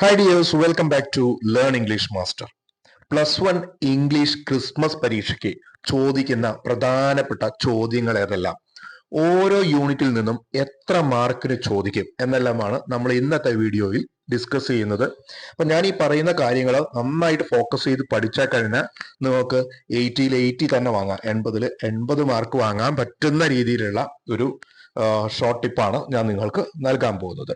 Hi dears welcome back to learn English master plus one English Christmas പരീക്ഷയ്ക്ക് ചോദിക്കുന്ന പ്രധാനപ്പെട്ട ചോദ്യങ്ങൾ ഏതെല്ലാം ഓരോ യൂണിറ്റിൽ നിന്നും എത്ര മാർക്കിന് ചോദിക്കും എന്നെല്ലാമാണ് നമ്മൾ ഇന്നത്തെ വീഡിയോയിൽ ഡിസ്കസ് ചെയ്യുന്നത്. അപ്പൊ ഞാൻ ഈ പറയുന്ന കാര്യങ്ങൾ നന്നായിട്ട് ഫോക്കസ് ചെയ്ത് പഠിച്ചാൽ കഴിഞ്ഞാൽ നിങ്ങൾക്ക് എയ്റ്റിയിൽ എയ്റ്റി തന്നെ വാങ്ങാം. എൺപതിൽ എൺപത് മാർക്ക് വാങ്ങാൻ പറ്റുന്ന രീതിയിലുള്ള ഒരു ഷോർട്ട് ടിപ്പാണ് ഞാൻ നിങ്ങൾക്ക് നൽകാൻ പോകുന്നത്.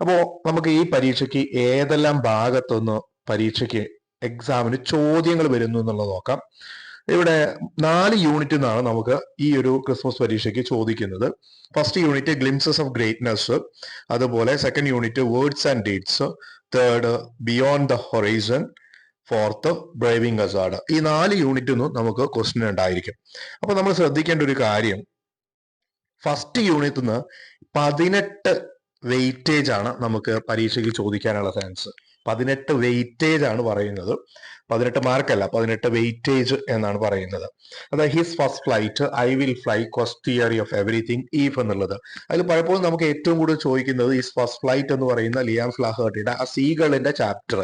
അപ്പോ നമുക്ക് ഈ പരീക്ഷയ്ക്ക് ഏതെല്ലാം ഭാഗത്തുനിന്ന് പരീക്ഷയ്ക്ക് എക്സാമിന് ചോദ്യങ്ങൾ വരുന്നു എന്നുള്ളത് നോക്കാം. ഇവിടെ നാല് യൂണിറ്റ് നിന്നാണ് നമുക്ക് ഈ ഒരു ക്രിസ്മസ് പരീക്ഷയ്ക്ക് ചോദിക്കുന്നത്. First unit glimpses of greatness അതുപോലെ second unit words and deeds third beyond the horizon fourth braving hazard ഈ നാല് യൂണിറ്റ് ഒന്നും നമുക്ക് ക്വസ്റ്റ്യൻ ഉണ്ടായിരിക്കും. അപ്പൊ നമ്മൾ ശ്രദ്ധിക്കേണ്ട ഒരു കാര്യം ഫസ്റ്റ് യൂണിറ്റിൽ നിന്ന് പതിനെട്ട് വെയിറ്റേജ് ആണ് നമുക്ക് പരീക്ഷയ്ക്ക് ചോദിക്കാനുള്ള ചാൻസ് പതിനെട്ട് വെയിറ്റേജ് ആണ് പറയുന്നത്. പതിനെട്ട് മാർക്കല്ല പതിനെട്ട് വെയിറ്റേജ് എന്നാണ് പറയുന്നത്. അതായത് his first flight I will fly cost theory of everything if എന്നുള്ളത്. അതിൽ പലപ്പോഴും നമുക്ക് ഏറ്റവും കൂടുതൽ ചോദിക്കുന്നത് ഹിസ് ഫസ്റ്റ് ഫ്ലൈറ്റ് എന്ന് പറയുന്ന ലിയാം ഫ്ലാഹേർട്ടിയുടെ ആ സീകളിന്റെ ചാപ്റ്റർ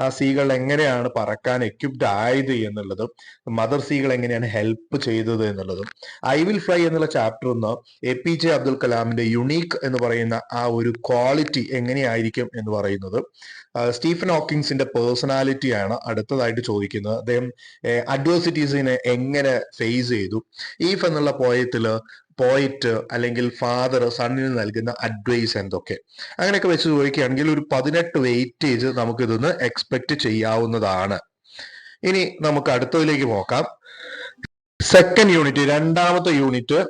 ആ സീകൾ എങ്ങനെയാണ് പറക്കാൻ എക്യുപ്ഡ് ആയത് എന്നുള്ളതും മദർ സീകൾ എങ്ങനെയാണ് ഹെൽപ്പ് ചെയ്തത് എന്നുള്ളതും. ഐ വിൽ ഫ്ലൈ എന്നുള്ള ചാപ്റ്റർ ഒന്ന് എ പി ജെ അബ്ദുൽ കലാമിന്റെ യുണീക്ക് എന്ന് പറയുന്ന ആ ഒരു ക്വാളിറ്റി എങ്ങനെയായിരിക്കും എന്ന് പറയുന്നത്. സ്റ്റീഫൻ ഹോക്കിങ്സിന്റെ പേഴ്സണാലിറ്റിയാണ് അടുത്തതായിട്ട് ചോദിക്കുന്നത് അദ്ദേഹം അഡ്വേഴ്സിറ്റീസിനെ എങ്ങനെ ഫേസ് ചെയ്തു? ഈഫ് എന്നുള്ള പോയത്തിൽ പോയിറ്റ് അല്ലെങ്കിൽ ഫാദർ സണ്ണിന് നൽകുന്ന അഡ്വൈസ് എന്തൊക്കെ? അങ്ങനെയൊക്കെ വെച്ച് ചോദിക്കുകയാണെങ്കിൽ ഒരു പതിനെട്ട് വെയിറ്റേജ് നമുക്ക് ഇതൊന്ന് എക്സ്പെക്ട് ചെയ്യാവുന്നതാണ്. ഇനി നമുക്ക് അടുത്തതിലേക്ക് നോക്കാം. സെക്കൻഡ് യൂണിറ്റ് രണ്ടാമത്തെ unit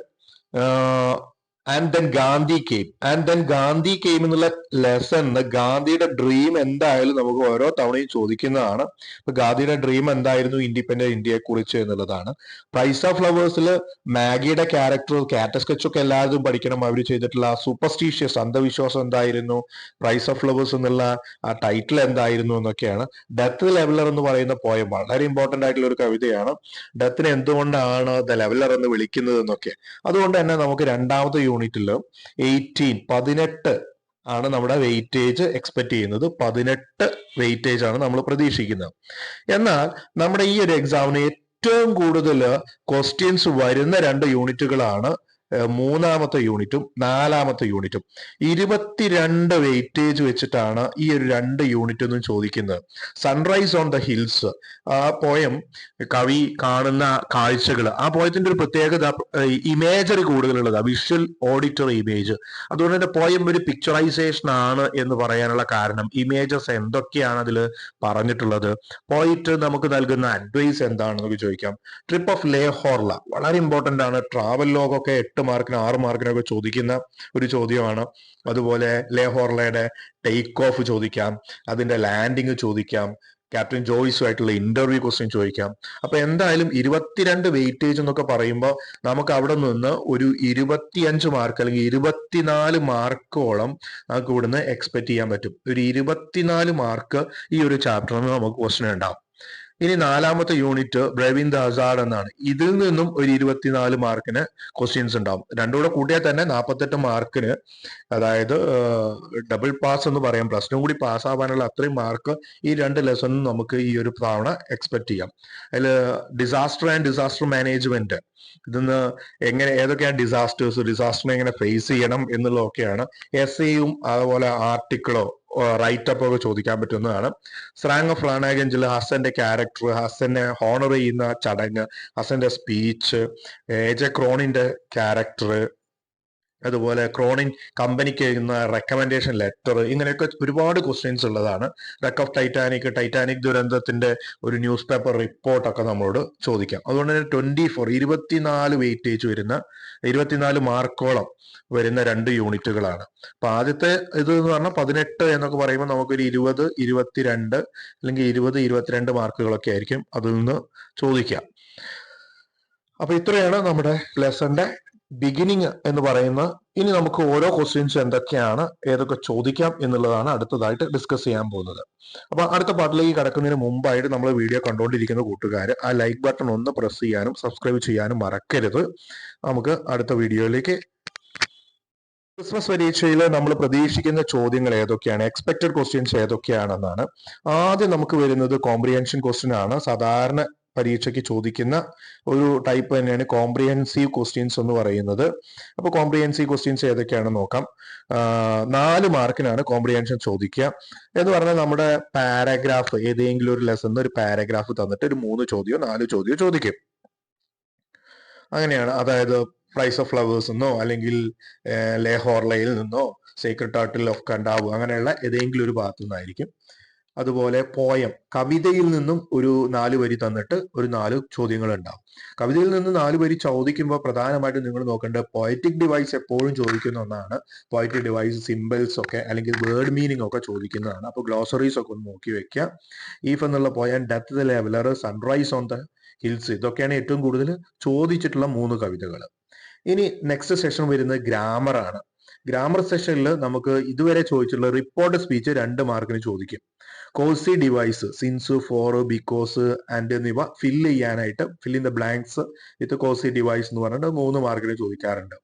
and then Gandhi came and then Gandhi came എന്നുള്ള ലെസൺ ഗാന്ധിയുടെ ഡ്രീം എന്തായാലും നമുക്ക് ഓരോ തവണയും ചോദിക്കുന്നതാണ്. ഇപ്പൊ ഗാന്ധിയുടെ ഡ്രീം എന്തായിരുന്നു? ഇൻഡിപെൻഡന്റ് ഇന്ത്യയെ കുറിച്ച് എന്നുള്ളതാണ്. പ്രൈസ് ഓഫ് ഫ്ലവേഴ്സിൽ മാഗിയുടെ ക്യാരക്ടർ ക്യാരക്ടർ സ്കെച്ച് ഒക്കെ എല്ലാവരും പഠിക്കണം. അവർ ചെയ്തിട്ടുള്ള സൂപ്പർസ്റ്റീഷ്യസ് അന്ധവിശ്വാസം എന്തായിരുന്നു? പ്രൈസ് ഓഫ് ഫ്ലവേഴ്സ് എന്നുള്ള ആ ടൈറ്റിൽ എന്തായിരുന്നു എന്നൊക്കെയാണ്. ഡെത്ത് ലെവലർ എന്ന് പറയുന്ന പോയം വളരെ ഇമ്പോർട്ടന്റ് ആയിട്ടുള്ള ഒരു കവിതയാണ്. ഡെത്തിനെ എന്തുകൊണ്ടാണ് ദ ലെവലർ എന്ന് വിളിക്കുന്നത് എന്നൊക്കെ. അതുകൊണ്ട് തന്നെ നമുക്ക് രണ്ടാമത്തെ യൂണിറ്റിൽ എയ്റ്റീൻ പതിനെട്ട് ആണ് നമ്മുടെ വെയിറ്റേജ് എക്സ്പെക്ട് ചെയ്യുന്നത്. പതിനെട്ട് വെയിറ്റേജ് ആണ് നമ്മൾ പ്രതീക്ഷിക്കുന്നത്. എന്നാൽ നമ്മുടെ ഈ ഒരു എക്സാമിന് ഏറ്റവും കൂടുതൽ ക്വസ്റ്റ്യൻസ് വരുന്ന രണ്ട് യൂണിറ്റുകളാണ് മൂന്നാമത്തെ യൂണിറ്റും നാലാമത്തെ യൂണിറ്റും. ഇരുപത്തിരണ്ട് വെയിറ്റേജ് വെച്ചിട്ടാണ് ഈ ഒരു രണ്ട് യൂണിറ്റ് ഒന്നും ചോദിക്കുന്നത്. സൺറൈസ് ഓൺ ദ ഹിൽസ് ആ പോയം കവി കാണുന്ന കാഴ്ചകൾ. ആ പോയത്തിന്റെ ഒരു പ്രത്യേകത ഇമേജറി കൂടുതലുള്ളതാണ് വിഷ്വൽ ഓഡിറ്ററി ഇമേജ് അതുകൊണ്ട് തന്നെ പോയം ഒരു പിക്ചറൈസേഷൻ ആണ് എന്ന് പറയാനുള്ള കാരണം. ഇമേജസ് എന്തൊക്കെയാണ് അതിൽ പറഞ്ഞിട്ടുള്ളത്? പോയിട്ട് നമുക്ക് നൽകുന്ന അഡ്വൈസ് എന്താണെന്നൊക്കെ ചോദിക്കാം. ട്രിപ്പ് ഓഫ് ലേഹോർല വളരെ ഇമ്പോർട്ടന്റ് ആണ്. ട്രാവൽ ലോഗൊക്കെ എട്ട് മാർക്കിന് ആറ് മാർക്കിനൊക്കെ ചോദിക്കുന്ന ഒരു ചോദ്യമാണ്. അതുപോലെ ലേഹോർലയുടെ ടേക്ക് ഓഫ് ചോദിക്കാം അതിന്റെ ലാൻഡിങ് ചോദിക്കാം ക്യാപ്റ്റൻ ജോയിസുമായിട്ടുള്ള ഇന്റർവ്യൂ ക്വസ്റ്റ്യൻ ചോദിക്കാം. അപ്പൊ എന്തായാലും ഇരുപത്തിരണ്ട് വെയിറ്റേജ് എന്നൊക്കെ പറയുമ്പോൾ നമുക്ക് അവിടെ നിന്ന് ഒരു ഇരുപത്തിയഞ്ച് മാർക്ക് അല്ലെങ്കിൽ ഇരുപത്തിനാല് മാർക്കോളം നമുക്ക് ഇവിടുന്ന് എക്സ്പെക്ട് ചെയ്യാൻ പറ്റും. ഒരു ഇരുപത്തിനാല് മാർക്ക് ഈ ഒരു ചാപ്റ്ററിൽ നമുക്ക് ക്വസ്റ്റ്യൻ ഉണ്ടാവും. ഇനി നാലാമത്തെ യൂണിറ്റ് ബ്രവിൻ ഹസാർഡ് എന്നാണ്. ഇതിൽ നിന്നും ഒരു ഇരുപത്തിനാല് മാർക്കിന് ക്വസ്റ്റ്യൻസ് ഉണ്ടാവും. രണ്ടുകൂടെ കൂട്ടിയാൽ തന്നെ നാൽപ്പത്തെട്ട് മാർക്കിന് അതായത് ഡബിൾ പാസ് എന്ന് പറയാം. ടു കൂടി പാസ് ആവാനുള്ള അത്രയും മാർക്ക് ഈ രണ്ട് ലെസണും നമുക്ക് ഈ ഒരു തവണ എക്സ്പെക്ട് ചെയ്യാം. അതിൽ ഡിസാസ്റ്റർ ആൻഡ് ഡിസാസ്റ്റർ മാനേജ്മെന്റ് ഇതിന്ന് എങ്ങനെ ഏതൊക്കെയാണ് ഡിസാസ്റ്റേഴ്സ് ഡിസാസ്റ്ററിനെ എങ്ങനെ ഫേസ് ചെയ്യണം എന്നുള്ളതൊക്കെയാണ് എസ് എയും അതുപോലെ ആർട്ടിക്കിളോ റൈറ്റ് അപ്പ് ഒക്കെ ചോദിക്കാൻ പറ്റുന്നതാണ്. സ്രാങ് ഓഫ് ഫ്ലാനാഗഞ്ചിൽ ഹസന്റെ ക്യാരക്ടർ ഹസനെ ഹോണർ ചെയ്യുന്ന ചടങ്ങ് ഹസന്റെ സ്പീച്ച് ഏജ ക്രോണിന്റെ ക്യാരക്ടർ അതുപോലെ ക്രോണിൻ കമ്പനിക്ക് എഴുതുന്ന റെക്കമെൻഡേഷൻ ലെറ്റർ ഇങ്ങനെയൊക്കെ ഒരുപാട് ക്വസ്റ്റ്യൻസ് ഉള്ളതാണ്. റെക്ക് ഓഫ് ടൈറ്റാനിക് ടൈറ്റാനിക് ദുരന്തത്തിന്റെ ഒരു ന്യൂസ് പേപ്പർ റിപ്പോർട്ടൊക്കെ നമ്മളോട് ചോദിക്കാം. അതുകൊണ്ട് തന്നെ ട്വന്റി ഫോർ ഇരുപത്തിനാല് വെയിറ്റേജ് വരുന്ന ഇരുപത്തിനാല് മാർക്കോളം വരുന്ന രണ്ട് യൂണിറ്റുകളാണ്. അപ്പൊ ആദ്യത്തെ ഇത് എന്ന് പറഞ്ഞാൽ പതിനെട്ട് എന്നൊക്കെ പറയുമ്പോൾ നമുക്കൊരു ഇരുപത് ഇരുപത്തിരണ്ട് അല്ലെങ്കിൽ ഇരുപത് ഇരുപത്തിരണ്ട് മാർക്കുകളൊക്കെ ആയിരിക്കും അതിൽ നിന്ന് ചോദിക്കാം. അപ്പൊ ഇത്രയാണ് നമ്മുടെ ലെസന്റെ ബിഗിനിങ് എന്ന് പറയുന്ന ഇനി നമുക്ക് ഓരോ ക്വസ്റ്റ്യൻസ് എന്തൊക്കെയാണ് ഏതൊക്കെ ചോദിക്കാം എന്നുള്ളതാണ് അടുത്തതായിട്ട് ഡിസ്കസ് ചെയ്യാൻ പോകുന്നത്. അപ്പൊ അടുത്ത പാട്ടിലേക്ക് കടക്കുന്നതിന് മുമ്പായിട്ട് നമ്മൾ വീഡിയോ കണ്ടുകൊണ്ടിരിക്കുന്ന കൂട്ടുകാർ ആ ലൈക്ക് ബട്ടൺ ഒന്ന് പ്രസ് ചെയ്യാനും സബ്സ്ക്രൈബ് ചെയ്യാനും മറക്കരുത്. നമുക്ക് അടുത്ത വീഡിയോയിലേക്ക് ക്രിസ്മസ് പരീക്ഷയിൽ നമ്മൾ പ്രതീക്ഷിക്കുന്ന ചോദ്യങ്ങൾ ഏതൊക്കെയാണ് എക്സ്പെക്റ്റഡ് ക്വസ്റ്റ്യൻസ് ഏതൊക്കെയാണെന്നാണ്. ആദ്യം നമുക്ക് വരുന്നത് കോംപ്രിഹെൻഷൻ ക്വസ്റ്റ്യൻ ആണ്. സാധാരണ പരീക്ഷയ്ക്ക് ചോദിക്കുന്ന ഒരു ടൈപ്പ് തന്നെയാണ് കോംപ്രിഹെൻസീവ് ക്വസ്റ്റ്യൻസ് എന്ന് പറയുന്നത്. അപ്പോൾ കോംപ്രിഹെൻസീവ് ക്വസ്റ്റ്യൻസ് ഏതൊക്കെയാണെന്ന് നോക്കാം. നാല് മാർക്കിനാണ് കോംപ്രിഹെൻഷൻ ചോദിക്കുക. എന്ന് പറഞ്ഞാൽ നമ്മുടെ പാരഗ്രാഫ് ഏതെങ്കിലും ഒരു ലെസൺ ഒരു പാരഗ്രാഫ് തന്നിട്ട് ഒരു മൂന്ന് ചോദ്യമോ നാല് ചോദ്യമോ ചോദിക്കും. അങ്ങനെയാണ്. അതായത് പ്രൈസ് ഓഫ് ഫ്ലവേഴ്സ് എന്നോ അല്ലെങ്കിൽ ലേഹോർലയിൽ നിന്നോ സീക്രട്ട് ആർട്ടിൽ ഓഫ് കണ്ടാവ് അങ്ങനെയുള്ള ഏതെങ്കിലും ഒരു ഭാഗത്തു നിന്നായിരിക്കും അതുപോലെ പോയം. കവിതയിൽ നിന്നും ഒരു നാല് വരി തന്നിട്ട് ഒരു നാല് ചോദ്യങ്ങൾ ഉണ്ടാവും കവിതയിൽ നിന്ന് നാല് വരി ചോദിക്കുമ്പോൾ പ്രധാനമായിട്ടും നിങ്ങൾ നോക്കേണ്ടത് പോയറ്റിക് ഡിവൈസ് എപ്പോഴും ചോദിക്കുന്ന ഒന്നാണ്. പോയറ്റിക് ഡിവൈസ് സിമ്പിൾസ് ഒക്കെ അല്ലെങ്കിൽ വേർഡ് മീനിങ് ഒക്കെ ചോദിക്കുന്നതാണ്. അപ്പോൾ ഗ്ലോസറീസ് ഒക്കെ ഒന്ന് നോക്കി വെക്കുക ഈഫ് എന്നുള്ള poem death the leveller sunrise on the hills ഇതൊക്കെയാണ് ഏറ്റവും കൂടുതൽ ചോദിച്ചിട്ടുള്ള മൂന്ന് കവിതകൾ ഇനി നെക്സ്റ്റ് സെഷൻ വരുന്നത് ഗ്രാമർ ആണ്. ഗ്രാമർ സെഷനിൽ നമുക്ക് ഇതുവരെ ചോദിച്ചുള്ള റിപ്പോർട്ട് സ്പീച്ച് രണ്ട് മാർക്കിന് ചോദിക്കും. Cohesive device since for because and എന്നിവ ഫില്ല് ചെയ്യാനായിട്ട് fill in the blanks with cohesive device എന്ന് പറഞ്ഞിട്ട് മൂന്ന് മാർക്കിന് ചോദിക്കാറുണ്ട്.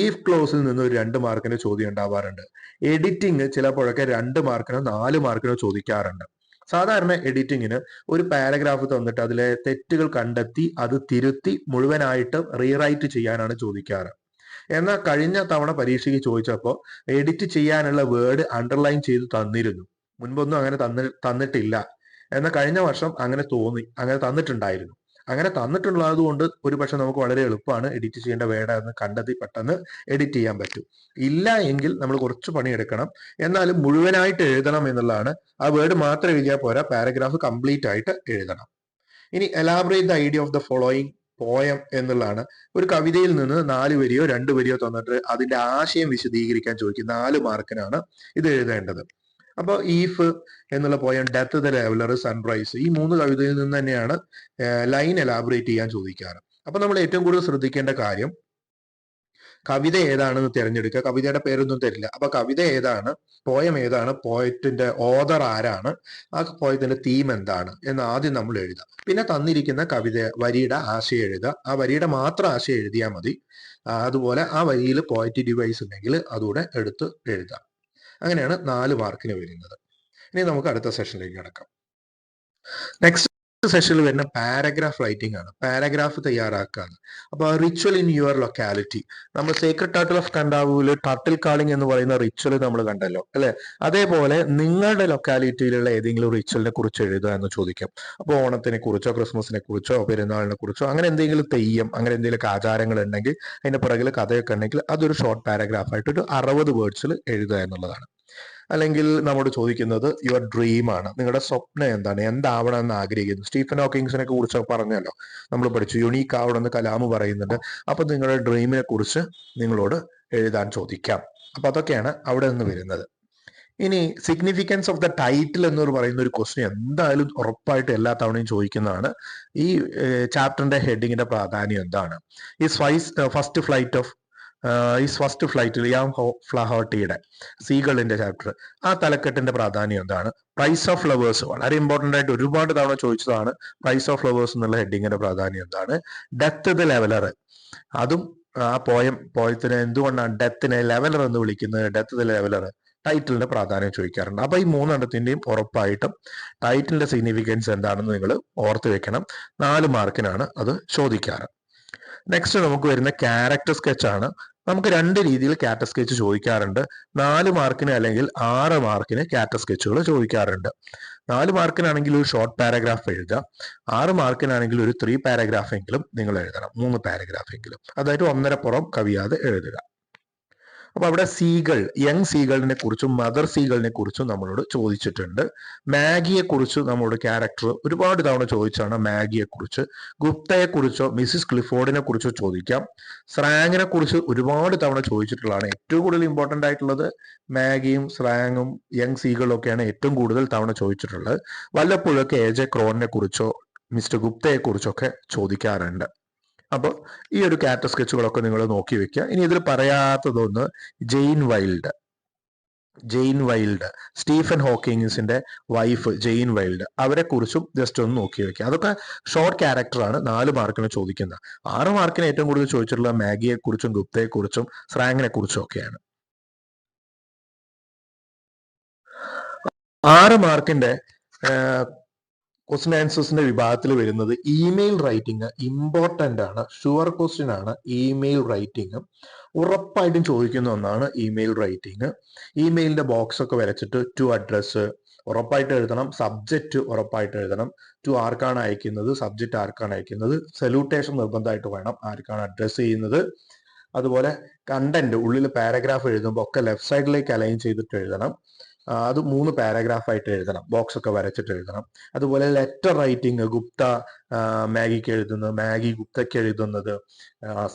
ഈഫ് ക്ലോസിൽ നിന്ന് ഒരു രണ്ട് മാർക്കിന് ചോദ്യം ഉണ്ടാവാറുണ്ട്. എഡിറ്റിംഗ് ചിലപ്പോഴൊക്കെ രണ്ട് മാർക്കിനോ നാല് മാർക്കിനോ ചോദിക്കാറുണ്ട്. സാധാരണ എഡിറ്റിങ്ങിന് ഒരു പാരഗ്രാഫ് തന്നിട്ട് അതിലെ തെറ്റുകൾ കണ്ടെത്തി അത് തിരുത്തി മുഴുവനായിട്ട് റീറൈറ്റ് ചെയ്യാനാണ് ചോദിക്കാറ്. എന്നാൽ കഴിഞ്ഞ തവണ പരീക്ഷയ്ക്ക് ചോദിച്ചപ്പോൾ എഡിറ്റ് ചെയ്യാനുള്ള വേർഡ് അണ്ടർലൈൻ ചെയ്ത് തന്നിരുന്നു. മുൻപൊന്നും അങ്ങനെ തന്നി തന്നിട്ടില്ല. എന്നാൽ കഴിഞ്ഞ വർഷം അങ്ങനെ തോന്നി അങ്ങനെ തന്നിട്ടുണ്ടായിരുന്നു. അങ്ങനെ തന്നിട്ടുള്ളത് കൊണ്ട് ഒരു പക്ഷെ നമുക്ക് വളരെ എളുപ്പമാണ് എഡിറ്റ് ചെയ്യേണ്ട വേർഡ് എന്ന് കണ്ടെത്തി പെട്ടെന്ന് എഡിറ്റ് ചെയ്യാൻ പറ്റും. ഇല്ല എങ്കിൽ നമ്മൾ കുറച്ച് പണിയെടുക്കണം എന്നാലും മുഴുവനായിട്ട് എഴുതണം എന്നുള്ളതാണ്. ആ വേർഡ് മാത്രം എഴുതിയാൽ പോരാ പാരഗ്രാഫ് കംപ്ലീറ്റ് ആയിട്ട് എഴുതണം. ഇനി elaborate the idea of the following poem എന്നുള്ളതാണ്. ഒരു കവിതയിൽ നിന്ന് നാല് വരിയോ രണ്ട് വരിയോ തന്നിട്ട് അതിന്റെ ആശയം വിശദീകരിക്കാൻ ചോദിക്കും. നാല് മാർക്കിനാണ് ഇത് എഴുതേണ്ടത്. അപ്പോൾ ഈഫ് എന്നുള്ള poem death the leveller sunrise ഈ മൂന്ന് കവിതയിൽ നിന്ന് തന്നെയാണ് ലൈൻ എലാബറേറ്റ് ചെയ്യാൻ ചോദിക്കാറ്. അപ്പൊ നമ്മൾ ഏറ്റവും കൂടുതൽ ശ്രദ്ധിക്കേണ്ട കാര്യം കവിത ഏതാണെന്ന് തിരഞ്ഞെടുക്കുക. കവിതയുടെ പേരൊന്നും തരില്ല. അപ്പൊ കവിത ഏതാണ്? പോയം ഏതാണ്? പോയറ്റിന്റെ ഓദർ ആരാണ്? ആ പോയത്തിന്റെ തീം എന്താണ്? എന്ന് ആദ്യം നമ്മൾ എഴുതാം. പിന്നെ തന്നിരിക്കുന്ന കവിത വരിയുടെ ആശയം എഴുതുക. ആ വരിയുടെ മാത്രം ആശയം എഴുതിയാൽ മതി. അതുപോലെ ആ വരിയിൽ പോയറ്റ് ഡിവൈസ് ഉണ്ടെങ്കിൽ അതുകൂടെ എടുത്ത് എഴുതാം. അങ്ങനെയാണ് നാല് മാർക്കിന് വരുന്നത്. ഇനി നമുക്ക് അടുത്ത സെഷനിലേക്ക് കിടക്കാം. നെക്സ്റ്റ് സെഷനിൽ വരുന്ന പാരഗ്രാഫ് റൈറ്റിംഗ് ആണ്. പാരഗ്രാഫ് തയ്യാറാക്കുകയാണ് അപ്പൊ റിച്വൽ ഇൻ യുവർ ലൊക്കാലിറ്റി നമ്മൾ sacred turtle of Kadavu turtle calling എന്ന് പറയുന്ന റിച്വൽ നമ്മൾ കണ്ടല്ലോ അല്ലെ? അതേപോലെ നിങ്ങളുടെ ലൊക്കാലിറ്റിയിലുള്ള ഏതെങ്കിലും റിച്വലിനെ കുറിച്ച് എഴുതുക എന്ന് ചോദിക്കാം. അപ്പോൾ ഓണത്തിനെ കുറിച്ചോ ക്രിസ്മസിനെ കുറിച്ചോ പെരുന്നാളിനെ കുറിച്ചോ അങ്ങനെ എന്തെങ്കിലും തെയ്യം അങ്ങനെ എന്തെങ്കിലും ആചാരങ്ങൾ ഉണ്ടെങ്കിൽ അതിന്റെ പുറകിൽ കഥയൊക്കെ ഉണ്ടെങ്കിൽ അതൊരു ഷോർട്ട് പാരഗ്രാഫ് ആയിട്ട് ഒരു അറുപത് വേർഡ്സിൽ എഴുതുക എന്നുള്ളതാണ്. അല്ലെങ്കിൽ നമ്മോട് ചോദിക്കുന്നത് യുവർ ഡ്രീം ആണ്. നിങ്ങളുടെ സ്വപ്നം എന്താണ്? എന്താവണം എന്ന് ആഗ്രഹിക്കുന്നു. സ്റ്റീഫൻ ഹോക്കിങ്സിനെ കുറിച്ച് പറഞ്ഞല്ലോ. നമ്മൾ പഠിച്ചു. യുണീക്ക് ആവണം എന്ന് കലാമ് പറയുന്നുണ്ട്. അപ്പൊ നിങ്ങളുടെ ഡ്രീമിനെ കുറിച്ച് നിങ്ങളോട് എഴുതാൻ ചോദിക്കാം. അപ്പൊ അതൊക്കെയാണ് അവിടെ നിന്ന് വരുന്നത്. ഇനി സിഗ്നിഫിക്കൻസ് ഓഫ് ദ ടൈറ്റിൽ എന്ന് പറയുന്ന ഒരു ക്വസ്റ്റ്യൻ എന്തായാലും ഉറപ്പായിട്ട് എല്ലാ തവണയും ചോദിക്കുന്നതാണ്. ഈ ചാപ്റ്ററിന്റെ ഹെഡിങ്ങിന്റെ പ്രാധാന്യം എന്താണ്? ഈ ഫസ്റ്റ് ഫ്ലൈറ്റ് ഓഫ് ഈ ഫസ്റ്റ് ഫ്ലൈറ്റിൽ യാം ഫ്ലഹോട്ടിയുടെ സീകളിന്റെ ചാപ്റ്റർ ആ തലക്കെട്ടിന്റെ പ്രാധാന്യം എന്താണ്? പ്രൈസ് ഓഫ് ഫ്ലവേഴ്സ് വളരെ ഇമ്പോർട്ടന്റ് ആയിട്ട് ഒരുപാട് തവണ ചോദിച്ചതാണ് പ്രൈസ് ഓഫ് ഫ്ലവേഴ്സ് എന്നുള്ള ഹെഡിങ്ങിന്റെ പ്രാധാന്യം എന്താണ്? ഡെത്ത് ദ ലെവലർ അതും ആ പോയം പോയത്തിന് എന്തുകൊണ്ടാണ് ഡെത്തിനെ ലെവലർ എന്ന് വിളിക്കുന്നത്? ഡെത്ത് ദ ലെവലർ ടൈറ്റിലിന്റെ പ്രാധാന്യം ചോദിക്കാറുണ്ട്. അപ്പൊ ഈ മൂന്നെണ്ണത്തിന്റെയും ഉറപ്പായിട്ടും ടൈറ്റിലിന്റെ സിഗ്നിഫിക്കൻസ് എന്താണെന്ന് നിങ്ങൾ ഓർത്ത് വെക്കണം. നാല് മാർക്കിനാണ് അത് ചോദിക്കാറ്. നെക്സ്റ്റ് നമുക്ക് വരുന്ന ക്യാരക്ടർ സ്കെച്ച് ആണ്. നമുക്ക് രണ്ട് രീതിയിൽ ക്യാരക്ടർ സ്കെച്ച് ചോദിക്കാറുണ്ട്. നാല് മാർക്കിന് അല്ലെങ്കിൽ ആറ് മാർക്കിന് ക്യാരക്ടർ സ്കെച്ചുകൾ ചോദിക്കാറുണ്ട്. നാല് മാർക്കിനാണെങ്കിൽ ഒരു ഷോർട്ട് പാരഗ്രാഫ് എഴുതുക ആറ് മാർക്കിനാണെങ്കിൽ ഒരു ത്രീ പാരഗ്രാഫ് എങ്കിലും നിങ്ങൾ എഴുതണം. മൂന്ന് പാരഗ്രാഫ് എങ്കിലും. അതായത് ഒന്നര പുറം കവിയാതെ എഴുതുക. അപ്പൊ അവിടെ സീകൾ യങ് സീകളിനെ കുറിച്ചും മദർ സീകളിനെ കുറിച്ചും നമ്മളോട് ചോദിച്ചിട്ടുണ്ട്. മാഗിയെ കുറിച്ച് നമ്മളോട് ക്യാരക്ടർ ഒരുപാട് തവണ ചോദിച്ചാണ് മാഗിയെ കുറിച്ച്. ഗുപ്തയെ കുറിച്ചോ മിസ്സിസ് ക്ലിഫോർഡിനെ കുറിച്ചോ ചോദിക്കാം. സ്രാങ്ങിനെ കുറിച്ച് ഒരുപാട് തവണ ചോദിച്ചിട്ടുള്ളതാണ് ഏറ്റവും കൂടുതൽ ഇമ്പോർട്ടന്റ് ആയിട്ടുള്ളത്. മാഗിയും സ്രാങ്ങും യങ് സീകളും ഒക്കെയാണ് ഏറ്റവും കൂടുതൽ തവണ ചോദിച്ചിട്ടുള്ളത്. വല്ലപ്പോഴൊക്കെ എ ജെ ക്രോണിനെ കുറിച്ചോ മിസ്റ്റർ ഗുപ്തയെ കുറിച്ചൊക്കെ ചോദിക്കാറുണ്ട്. അപ്പോൾ ഈ ഒരു ക്യാരക്ടർ സ്കെച്ചുകളൊക്കെ നിങ്ങൾ നോക്കി വെക്കുക. ഇനി ഇതിൽ പറയാത്തതൊന്ന് Jane Wilde. Jane Wilde. Stephen ഹോക്കിങ്സിന്റെ wife Jane Wilde. അവരെ കുറിച്ചും ജസ്റ്റ് ഒന്ന് നോക്കി വെക്കുക. അതൊക്കെ ഷോർട്ട് ക്യാരക്ടറാണ് നാല് മാർക്കിന് ചോദിക്കുന്നത് ആറ് മാർക്കിന് ഏറ്റവും കൂടുതൽ ചോദിച്ചിട്ടുള്ള മാഗിയെ കുറിച്ചും ഗുപ്തയെ കുറിച്ചും സ്രാങ്ങിനെ കുറിച്ചും ഒക്കെയാണ്. ആറ് മാർക്കിന്റെ ക്വസ്റ്റ്യൻ ആൻസേഴ്സിന്റെ വിഭാഗത്തിൽ വരുന്നത് ഇമെയിൽ റൈറ്റിംഗ് ഇമ്പോർട്ടന്റ് ആണ്. ഷുവർ ക്വസ്റ്റ്യൻ ആണ് ഇമെയിൽ റൈറ്റിംഗ് ഉറപ്പായിട്ടും ചോദിക്കുന്ന ഒന്നാണ് ഇമെയിൽ റൈറ്റിംഗ് ഇമെയിലിന്റെ ബോക്സ് ഒക്കെ വരച്ചിട്ട് ടു അഡ്രസ് ഉറപ്പായിട്ട് എഴുതണം. സബ്ജക്റ്റ് ഉറപ്പായിട്ട് എഴുതണം. ടു ആർക്കാണ് അയക്കുന്നത്? സബ്ജക്റ്റ് ആർക്കാണ് അയക്കുന്നത്? സല്യൂട്ടേഷൻ നിർബന്ധമായിട്ട് വേണം. ആർക്കാണ് അഡ്രസ് ചെയ്യുന്നത്? അതുപോലെ കണ്ടന്റ് ഉള്ളിൽ പാരഗ്രാഫ് എഴുതുമ്പോൾ ഒക്കെ ലെഫ്റ്റ് സൈഡിലേക്ക് അലൈൻ ചെയ്തിട്ട് എഴുതണം. അത് മൂന്ന് പാരഗ്രാഫ് ആയിട്ട് എഴുതണം. ബോക്സ് ഒക്കെ വരച്ചിട്ട് എഴുതണം. അതുപോലെ ലെറ്റർ റൈറ്റിംഗ് ഗുപ്ത മാഗിക്ക് എഴുതുന്നത് മാഗി ഗുപ്തയ്ക്ക് എഴുതുന്നത്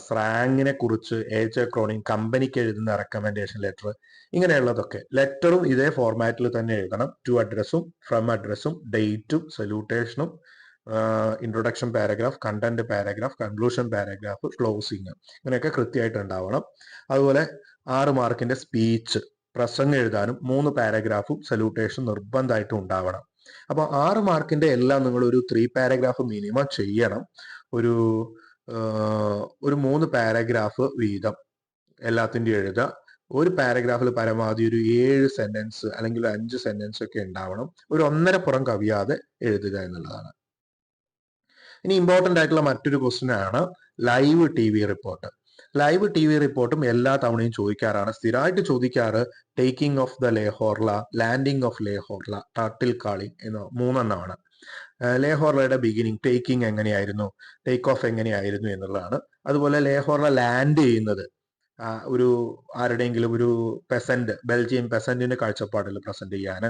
സ്രാങ്ങിനെ കുറിച്ച് ഏജ് ക്രോണിങ് കമ്പനിക്ക് എഴുതുന്ന റെക്കമെൻഡേഷൻ ലെറ്റർ ഇങ്ങനെയുള്ളതൊക്കെ. ലെറ്ററും ഇതേ ഫോർമാറ്റിൽ തന്നെ എഴുതണം. ടു അഡ്രസ്സും ഫ്രം അഡ്രസ്സും ഡേറ്റും സല്യൂട്ടേഷനും introduction paragraph content paragraph conclusion paragraph closing ഇങ്ങനെയൊക്കെ കൃത്യമായിട്ട് ഉണ്ടാവണം. അതുപോലെ ആറ് മാർക്കിന്റെ സ്പീച്ച് പ്രസംഗം എഴുതാനും മൂന്ന് പാരഗ്രാഫും സല്യൂട്ടേഷൻ നിർബന്ധമായിട്ടും ഉണ്ടാവണം. അപ്പൊ ആറ് മാർക്കിന്റെ എല്ലാം നിങ്ങൾ ഒരു ത്രീ പാരഗ്രാഫ് മിനിമം ചെയ്യണം. ഒരു ഒരു മൂന്ന് പാരഗ്രാഫ് വീതം എല്ലാത്തിന്റെയും എഴുതുക. ഒരു പാരഗ്രാഫിൽ പരമാവധി ഒരു ഏഴ് സെന്റൻസ് അല്ലെങ്കിൽ ഒരു അഞ്ച് സെന്റൻസ് ഒക്കെ ഉണ്ടാവണം. ഒരു ഒന്നര പുറം കവിയാതെ എഴുതുക എന്നുള്ളതാണ്. ഇനി ഇമ്പോർട്ടന്റ് ആയിട്ടുള്ള മറ്റൊരു ക്വസ്റ്റ്യൻ ആണ് live T V report live T V റിപ്പോർട്ടും എല്ലാ തവണയും ചോദിക്കാറാണ്. സ്ഥിരമായിട്ട് ചോദിക്കാറ് ടേക്കിംഗ് ഓഫ് ദ ലേഹോർല ലാൻഡിംഗ് ഓഫ് ലേഹോർല ടട്ടിൽ കാളിംഗ് എന്ന മൂന്നെണ്ണമാണ്. ലേഹോർലയുടെ ബിഗിനിങ് ടേക്കിംഗ് എങ്ങനെയായിരുന്നു ടേക്ക് ഓഫ് എങ്ങനെയായിരുന്നു എന്നുള്ളതാണ്. അതുപോലെ ലേഹോർല ലാൻഡ് ചെയ്യുന്നത് ഒരു ആരുടെയെങ്കിലും ഒരു പെസന്റ് ബെൽജിയം പെസന്റിന്റെ കാഴ്ചപ്പാടിൽ പ്രസന്റ് ചെയ്യാൻ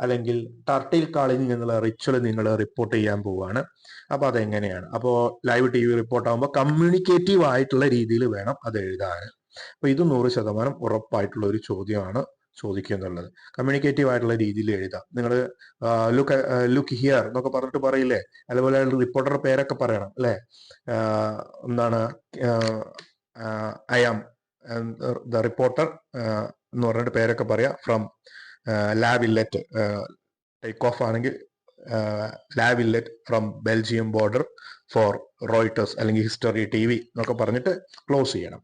അല്ലെങ്കിൽ ടർട്ടിൽ കാളിങ് എന്നുള്ള റിച്വൽ നിങ്ങൾ റിപ്പോർട്ട് ചെയ്യാൻ പോവുകയാണ് അപ്പൊ അതെങ്ങനെയാണ്? അപ്പോൾ ലൈവ് ടി വി റിപ്പോർട്ട് ആകുമ്പോൾ കമ്മ്യൂണിക്കേറ്റീവ് ആയിട്ടുള്ള രീതിയിൽ വേണം അത് എഴുതാൻ. അപ്പൊ ഇത് നൂറ് ശതമാനം ഉറപ്പായിട്ടുള്ള ഒരു ചോദ്യമാണ് ചോദിക്കുന്നുള്ളത്. കമ്മ്യൂണിക്കേറ്റീവ് ആയിട്ടുള്ള രീതിയിൽ എഴുതാം. നിങ്ങൾ ലുക്ക് ലുക്ക് ഹിയർ എന്നൊക്കെ പറഞ്ഞിട്ട് പറയില്ലേ? അതുപോലെ റിപ്പോർട്ടറുടെ പേരൊക്കെ പറയണം അല്ലെ? എന്താണ്? ഐ ആം ദ റിപ്പോർട്ടർ എന്ന് പറഞ്ഞിട്ട് പേരൊക്കെ പറയാം ഫ്രം ലാബ് ഇല്ലറ്റ് ടേക്ക് ഓഫ് ആണെങ്കിൽ ലാബ് inlet from Belgium border for Reuters അല്ലെങ്കിൽ ഹിസ്റ്ററി ടി വി എന്നൊക്കെ പറഞ്ഞിട്ട് ക്ലോസ് ചെയ്യണം.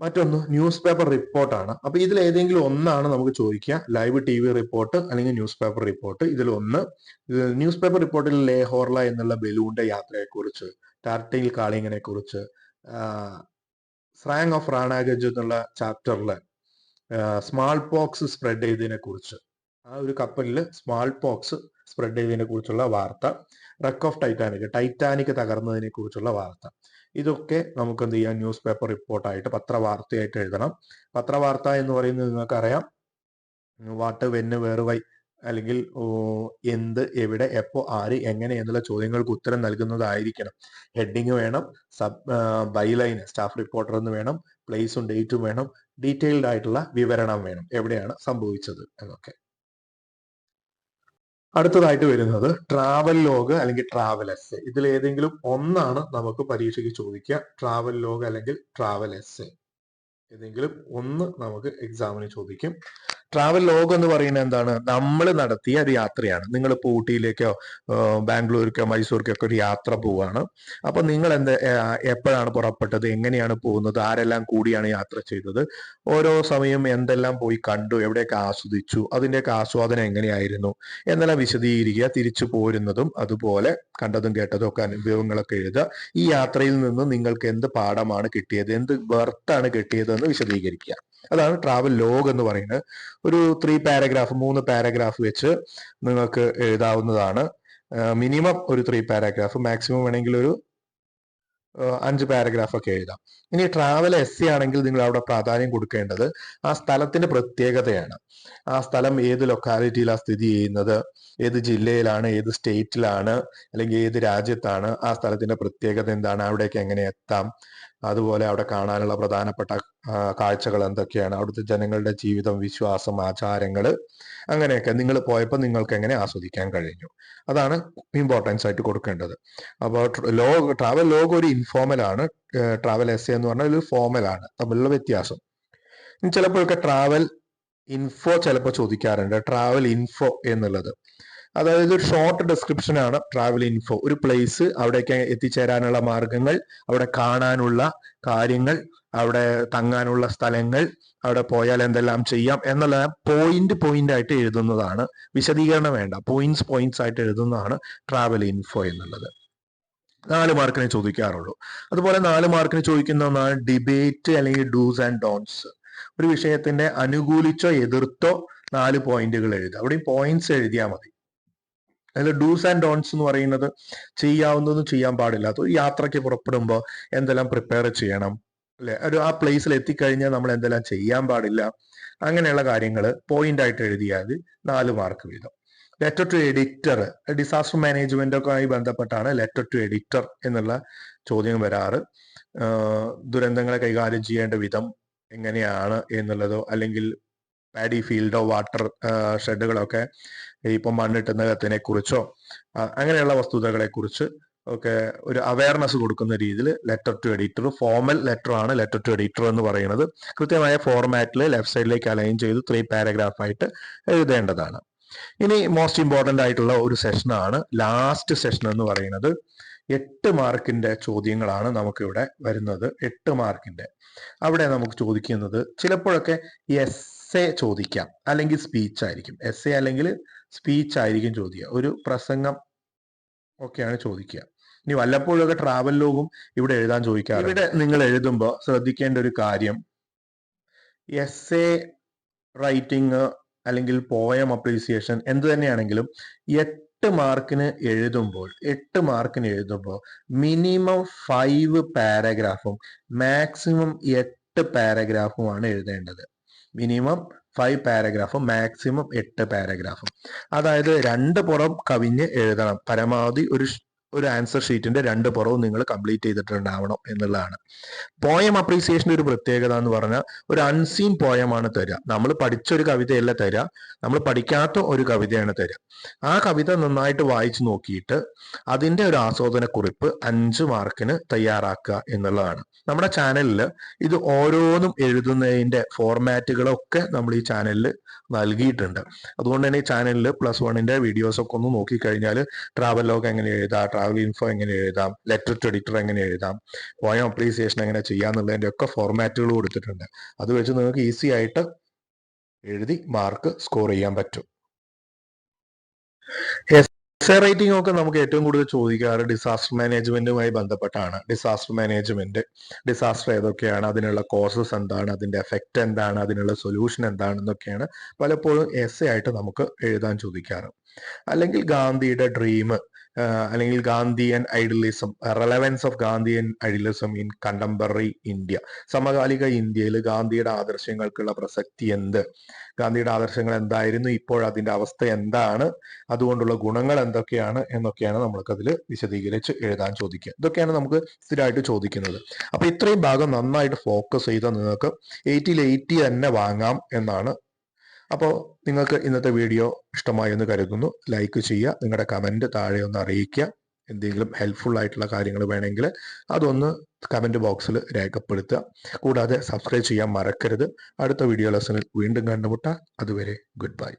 മറ്റൊന്ന് ന്യൂസ് പേപ്പർ റിപ്പോർട്ടാണ് അപ്പൊ ഇതിൽ ഏതെങ്കിലും ഒന്നാണ് നമുക്ക് ചോദിക്കുക. ലൈവ് ടി വി റിപ്പോർട്ട് അല്ലെങ്കിൽ ന്യൂസ് പേപ്പർ റിപ്പോർട്ട് ഇതിൽ ഒന്ന് ന്യൂസ് പേപ്പർ റിപ്പോർട്ടിൽ ലേഹോർല എന്നുള്ള ബലൂണിന്റെ യാത്രയെക്കുറിച്ച് ടാർട്ടിൽ കാളിങ്ങിനെ കുറിച്ച് സ്രാങ് ഓഫ് റാണാഗജ് എന്നുള്ള ചാപ്റ്ററിൽ സ്മാൾ പോക്സ് സ്പ്രെഡ് ചെയ്തതിനെ കുറിച്ച് ആ ഒരു കപ്പലിൽ സ്മാൾ പോക്സ് സ്പ്രെഡ് ചെയ്തതിനെ കുറിച്ചുള്ള വാർത്ത റെക്ക് ഓഫ് ടൈറ്റാനിക് ടൈറ്റാനിക് തകർന്നതിനെ കുറിച്ചുള്ള വാർത്ത. ഇതൊക്കെ നമുക്ക് എന്ത് ചെയ്യാം? ന്യൂസ് പേപ്പർ റിപ്പോർട്ടായിട്ട് പത്രവാർത്തയായിട്ട് എഴുതണം. പത്രവാർത്ത എന്ന് പറയുന്നത് നിങ്ങൾക്കറിയാം. വാട്ട് വെന്ന് വേറെ വൈ അല്ലെങ്കിൽ എന്ത് എവിടെ എപ്പോ ആര് എങ്ങനെ എന്നുള്ള ചോദ്യങ്ങൾക്ക് ഉത്തരം നൽകുന്നതായിരിക്കണം. ഹെഡിങ് വേണം സബ് ബൈലൈൻ സ്റ്റാഫ് റിപ്പോർട്ടർ എന്ന് വേണം പ്ലേസും ഡേറ്റും വേണം ഡീറ്റെയിൽഡ് ആയിട്ടുള്ള വിവരണം വേണം. എവിടെയാണ് സംഭവിച്ചത് എന്നൊക്കെ. അടുത്തതായിട്ട് വരുന്നത് ട്രാവൽ ലോഗ് അല്ലെങ്കിൽ ട്രാവൽ എസ് ഇതിൽ ഏതെങ്കിലും ഒന്നാണ് നമുക്ക് പരീക്ഷയ്ക്ക് ചോദിക്കുക. ട്രാവൽ ലോഗ് അല്ലെങ്കിൽ ട്രാവൽ എസ് ഏതെങ്കിലും ഒന്ന് നമുക്ക് എക്സാമിന് ചോദിക്കും. ട്രാവൽ ലോഗ് എന്ന് പറയുന്നത് എന്താണ്? നമ്മൾ നടത്തിയ ഒരു യാത്രയാണ്. നിങ്ങൾ ഇപ്പോൾ ഊട്ടിയിലേക്കോ ബാംഗ്ലൂരിക്കോ മൈസൂർക്കോ ഒക്കെ ഒരു യാത്ര പോവാണ്. അപ്പൊ നിങ്ങൾ എന്ത് എപ്പോഴാണ് പുറപ്പെട്ടത്? എങ്ങനെയാണ് പോകുന്നത്? ആരെല്ലാം കൂടിയാണ് യാത്ര ചെയ്തത്? ഓരോ സമയം എന്തെല്ലാം പോയി കണ്ടു? എവിടെയൊക്കെ ആസ്വദിച്ചു? അതിന്റെയൊക്കെ ആസ്വാദനം എങ്ങനെയായിരുന്നു? എന്നെല്ലാം വിശദീകരിക്കുക തിരിച്ചു പോരുന്നതും അതുപോലെ കണ്ടതും കേട്ടതും ഒക്കെ അനുഭവങ്ങളൊക്കെ എഴുതുക. ഈ യാത്രയിൽ നിന്ന് നിങ്ങൾക്ക് എന്ത് പാഠമാണ് കിട്ടിയത്? എന്ത് ബർത്താണ് കിട്ടിയതെന്ന് വിശദീകരിക്കുക. അതാണ് ട്രാവൽ ലോഗ് എന്ന് പറയുന്നത്. ഒരു ത്രീ പാരഗ്രാഫ് മൂന്ന് പാരഗ്രാഫ് വെച്ച് നിങ്ങൾക്ക് എഴുതാവുന്നതാണ്. മിനിമം ഒരു ത്രീ പാരഗ്രാഫ് മാക്സിമം വേണമെങ്കിൽ ഒരു അഞ്ച് പാരഗ്രാഫ് ഒക്കെ എഴുതാം. ഇനി ട്രാവൽ എസ് ആണെങ്കിൽ നിങ്ങൾ അവിടെ പ്രാധാന്യം കൊടുക്കേണ്ടത് ആ സ്ഥലത്തിന്റെ പ്രത്യേകതയാണ്. ആ സ്ഥലം ഏത് ലൊക്കാലിറ്റിയിലാണ് സ്ഥിതി ചെയ്യുന്നത്? ഏത് ജില്ലയിലാണ്? ഏത് സ്റ്റേറ്റിലാണ് അല്ലെങ്കിൽ ഏത് രാജ്യത്താണ്? ആ സ്ഥലത്തിന്റെ പ്രത്യേകത എന്താണ്? അവിടേക്ക് എങ്ങനെ എത്താം? അതുപോലെ അവിടെ കാണാനുള്ള പ്രധാനപ്പെട്ട കാഴ്ചകൾ എന്തൊക്കെയാണ്? അവിടുത്തെ ജനങ്ങളുടെ ജീവിതം വിശ്വാസം ആചാരങ്ങൾ അങ്ങനെയൊക്കെ നിങ്ങൾ പോയപ്പോൾ നിങ്ങൾക്ക് എങ്ങനെ ആസ്വദിക്കാൻ കഴിഞ്ഞു? അതാണ് ഇമ്പോർട്ടൻസ് ആയിട്ട് കൊടുക്കേണ്ടത്. അപ്പോൾ ലോഗ് ട്രാവൽ ലോഗ് ഒരു ഇൻഫോർമൽ ആണ്. ട്രാവൽ എസ് എന്ന് പറഞ്ഞാൽ ഒരു ഫോർമൽ ആണ്. തമ്മിലുള്ള വ്യത്യാസം. ചിലപ്പോഴൊക്കെ ട്രാവൽ ഇൻഫോ ചിലപ്പോൾ ചോദിക്കാറുണ്ട്. ട്രാവൽ ഇൻഫോ എന്നുള്ളത്. അതായത് ഒരു ഷോർട്ട് ഡിസ്ക്രിപ്ഷൻ ആണ് ട്രാവൽ ഇൻഫോ ഒരു പ്ലേസ് അവിടേക്ക് എത്തിച്ചേരാനുള്ള മാർഗങ്ങൾ അവിടെ കാണാനുള്ള കാര്യങ്ങൾ അവിടെ തങ്ങാനുള്ള സ്ഥലങ്ങൾ അവിടെ പോയാൽ എന്തെല്ലാം ചെയ്യാം എന്നുള്ള പോയിന്റ് പോയിന്റ് ആയിട്ട് എഴുതുന്നതാണ്. വിശദീകരണം വേണ്ട. പോയിന്റ്സ് പോയിന്റ്സ് ആയിട്ട് എഴുതുന്നതാണ് ട്രാവൽ ഇൻഫോ എന്നുള്ളത്. നാല് മാർക്കിനെ ചോദിക്കാറുള്ളൂ. അതുപോലെ നാല് മാർക്കിന് ചോദിക്കുന്ന ഒന്നാണ് ഡിബേറ്റ് അല്ലെങ്കിൽ ഡൂസ് ആൻഡ് ഡോൺസ് ഒരു വിഷയത്തിന്റെ അനുകൂലിച്ചോ എതിർത്തോ നാല് പോയിന്റുകൾ എഴുതുക. അവിടെയും പോയിന്റ്സ് എഴുതിയാൽ മതി. അതിൽ ഡൂസ് ആൻഡ് ഡോൺസ് എന്ന് പറയുന്നത് ചെയ്യാവുന്നതും ചെയ്യാൻ പാടില്ലാത്ത ഒരു യാത്രയ്ക്ക് പുറപ്പെടുമ്പോൾ എന്തെല്ലാം പ്രിപ്പയർ ചെയ്യണം? അല്ലെ? ഒരു ആ പ്ലേസിൽ എത്തിക്കഴിഞ്ഞാൽ നമ്മൾ എന്തെല്ലാം ചെയ്യാൻ പാടില്ല? അങ്ങനെയുള്ള കാര്യങ്ങൾ പോയിന്റ് ആയിട്ട് എഴുതിയാൽ നാല് മാർക്ക് വീതം. Letter to editor disaster management ഒക്കെ ആയി ബന്ധപ്പെട്ടാണ് ലെറ്റർ ടു എഡിറ്റർ എന്നുള്ള ചോദ്യം വരാറ്. ദുരന്തങ്ങളെ കൈകാര്യം ചെയ്യേണ്ട വിധം എങ്ങനെയാണ് എന്നുള്ളതോ അല്ലെങ്കിൽ പാഡി ഫീൽഡോ വാട്ടർ ഷെഡുകളൊക്കെ ഇപ്പം മണ്ണിട്ടുന്നതിനെ കുറിച്ചോ അങ്ങനെയുള്ള വസ്തുതകളെ കുറിച്ച് ഒക്കെ ഒരു അവയർനെസ് കൊടുക്കുന്ന രീതിയിൽ letter to editor formal letter ആണ് ലെറ്റർ ടു എഡിറ്റർ എന്ന് പറയുന്നത്. കൃത്യമായ ഫോർമാറ്റിൽ ലെഫ്റ്റ് സൈഡിലേക്ക് അലൈൻ ചെയ്ത് ത്രീ പാരഗ്രാഫായിട്ട് എഴുതേണ്ടതാണ്. ഇനി മോസ്റ്റ് ഇമ്പോർട്ടന്റ് ആയിട്ടുള്ള ഒരു സെഷനാണ് ലാസ്റ്റ് സെഷൻ എന്ന് പറയുന്നത്. എട്ട് മാർക്കിന്റെ ചോദ്യങ്ങളാണ് നമുക്കിവിടെ വരുന്നത്. എട്ട് മാർക്കിന്റെ അവിടെ നമുക്ക് ചോദിക്കുന്നത് ചിലപ്പോഴൊക്കെ എസ് എ ചോദിക്കാം. അല്ലെങ്കിൽ സ്പീച്ച് ആയിരിക്കും. എസ് എ അല്ലെങ്കിൽ സ്പീച്ച് ആയിരിക്കും ചോദിക്കുക. ഒരു പ്രസംഗം ഒക്കെയാണ് ചോദിക്കുക. ഇനി വല്ലപ്പോഴൊക്കെ ട്രാവൽ ലോഗും ഇവിടെ എഴുതാൻ ചോദിക്കാറ് ഇവിടെ നിങ്ങൾ എഴുതുമ്പോൾ ശ്രദ്ധിക്കേണ്ട ഒരു കാര്യം എസ് എ റൈറ്റിംഗ് അല്ലെങ്കിൽ പോയം അപ്രീസിയേഷൻ എന്ത് തന്നെയാണെങ്കിലും എട്ട് മാർക്കിന് എഴുതുമ്പോൾ എട്ട് മാർക്കിന് എഴുതുമ്പോൾ മിനിമം ഫൈവ് പാരഗ്രാഫും മാക്സിമം എട്ട് പാരഗ്രാഫുമാണ് എഴുതേണ്ടത്. മിനിമം ഫൈവ് പാരഗ്രാഫും മാക്സിമം എട്ട് പാരഗ്രാഫും അതായത് രണ്ട് പുറം കവിഞ്ഞ് എഴുതണം. പരമാവധി ഒരു ഒരു ആൻസർ ഷീറ്റിന്റെ രണ്ട് പുറവും നിങ്ങൾ കംപ്ലീറ്റ് ചെയ്തിട്ടുണ്ടാവണം എന്നുള്ളതാണ്. പോയം അപ്രീസിയേഷന്റെ ഒരു പ്രത്യേകത എന്ന് പറഞ്ഞാൽ ഒരു അൺസീൻ പോയമാണ് തരിക നമ്മൾ പഠിച്ച ഒരു കവിതയല്ല തരിക നമ്മൾ പഠിക്കാത്ത ഒരു കവിതയാണ് തരിക ആ കവിത നന്നായിട്ട് വായിച്ചു നോക്കിയിട്ട് അതിന്റെ ഒരു ആസ്വാദന കുറിപ്പ് അഞ്ച് മാർക്കിന് തയ്യാറാക്കുക എന്നുള്ളതാണ്. നമ്മുടെ ചാനലിൽ ഇത് ഓരോന്നും എഴുതുന്നതിന്റെ ഫോർമാറ്റുകളൊക്കെ നമ്മൾ ഈ ചാനലിൽ നൽകിയിട്ടുണ്ട്. അതുകൊണ്ട് തന്നെ ഈ ചാനലിൽ പ്ലസ് വീഡിയോസ് ഒക്കെ ഒന്ന് നോക്കിക്കഴിഞ്ഞാൽ ട്രാവൽ ലോഗ് എങ്ങനെ എഴുതാം ട്രാവൽ ഇൻഫോ എങ്ങനെ എഴുതാം? ലെറ്റർ ടു എഡിറ്റർ എങ്ങനെ എഴുതാം? പോയം അപ്രീസിയേഷൻ എങ്ങനെ ചെയ്യാം എന്നുള്ളതിന്റെ ഒക്കെ ഫോർമാറ്റുകൾ കൊടുത്തിട്ടുണ്ട്. അത് വെച്ച് നിങ്ങൾക്ക് ഈസി ആയിട്ട് എഴുതി മാർക്ക് സ്കോർ ചെയ്യാൻ പറ്റും. എസ് റൈറ്റിംഗ് ഒക്കെ നമുക്ക് ഏറ്റവും കൂടുതൽ ചോദിക്കാറ് ഡിസാസ്റ്റർ മാനേജ്മെന്റുമായി ബന്ധപ്പെട്ടാണ്. ഡിസാസ്റ്റർ മാനേജ്മെന്റ് ഡിസാസ്റ്റർ ഏതൊക്കെയാണ്? അതിനുള്ള കോസസ് എന്താണ്? അതിന്റെ എഫക്റ്റ് എന്താണ്? അതിനുള്ള സൊല്യൂഷൻ എന്താണെന്നൊക്കെയാണ് പലപ്പോഴും എസ് ആയിട്ട് നമുക്ക് എഴുതാൻ ചോദിക്കാറ്. അല്ലെങ്കിൽ ഗാന്ധിയുടെ ഡ്രീം അല്ലെങ്കിൽ Gandhian idealism relevance of Gandhian idealism in contemporary India സമകാലിക ഇന്ത്യയിൽ ഗാന്ധിയുടെ ആദർശങ്ങൾക്കുള്ള പ്രസക്തി എന്ത്? ഗാന്ധിയുടെ ആദർശങ്ങൾ എന്തായിരുന്നു? ഇപ്പോൾ അതിന്റെ അവസ്ഥ എന്താണ്? അതുകൊണ്ടുള്ള ഗുണങ്ങൾ എന്തൊക്കെയാണ്? എന്നൊക്കെയാണ് നമ്മൾക്കതിൽ വിശദീകരിച്ച് എഴുതാൻ ചോദിക്കുക. ഇതൊക്കെയാണ് നമുക്ക് സ്ഥിരമായിട്ട് ചോദിക്കുന്നത്. അപ്പൊ ഇത്രയും ഭാഗം നന്നായിട്ട് ഫോക്കസ് ചെയ്താൽ നിങ്ങൾക്ക് എയ്റ്റിയിൽ എയ്റ്റി തന്നെ വാങ്ങാം എന്നാണ് അപ്പോൾ നിങ്ങൾക്ക് ഇന്നത്തെ വീഡിയോ ഇഷ്ടമായി എന്ന് കരുതുന്നു. ലൈക്ക് ചെയ്യുക. നിങ്ങളുടെ കമന്റ് താഴെ ഒന്ന് അറിയിക്കുക. എന്തെങ്കിലും ഹെൽപ്ഫുൾ ആയിട്ടുള്ള കാര്യങ്ങൾ വേണമെങ്കിൽ അതൊന്ന് കമന്റ് ബോക്സിൽ രേഖപ്പെടുത്തുക. കൂടാതെ സബ്സ്ക്രൈബ് ചെയ്യാൻ മറക്കരുത്. അടുത്ത വീഡിയോ ലെസണിൽ വീണ്ടും കണ്ടുമുട്ടാം. അതുവരെ ഗുഡ് ബൈ